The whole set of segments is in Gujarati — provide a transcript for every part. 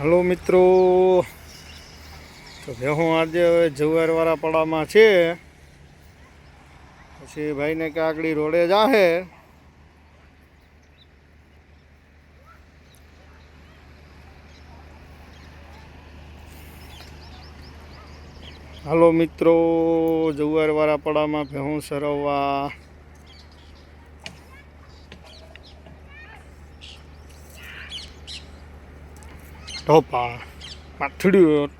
હલો મિત્રો. તો હું આજે હવે જુવારવાળા પડામાં છે. પછી ભાઈને કાગડી રોડે જાહે. હાલો મિત્રો, જુવારવાળા પડામાં ભેહું સરવવા. ઢોપા માથડ્યું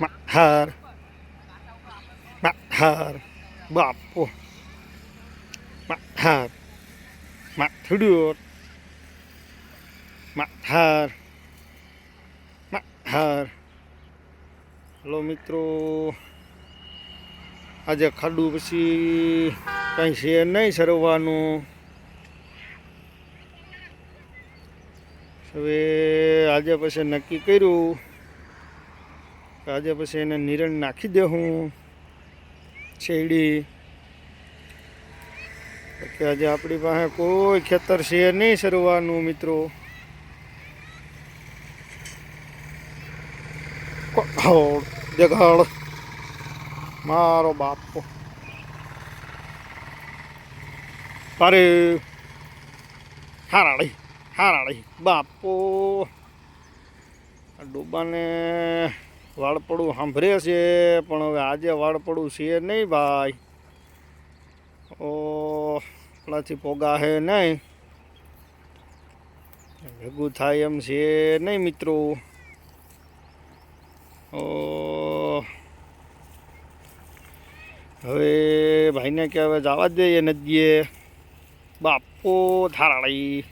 માથાર માથાર બાપો માથાર માથડ્યું માથાર માથાર હલો મિત્રો. આજે ખાડું પછી કંઈ છે નહીં સરવાનું હવે આજે પછી નક્કી કર્યું આજે પછી એને નિરણ નાખી દે હું શેરડી. કે આજે આપણી પાસે કોઈ ખેતર છે નહીં સરવાનું મિત્રો. જગાડ મારો બાપો. અરે હારાળી હારાડી બાપો. ડોબાને વાળપડું સાંભળે છે, પણ હવે આજે વાળપડું છે નહીં ભાઈ. ઓ આપણાથી પોગા હે નહીં. ભેગું થાય એમ છે નહીં મિત્રો. ઓ, હવે ભાઈને કે હવે જવા દઈએ નદીએ. બાપો થારાળી.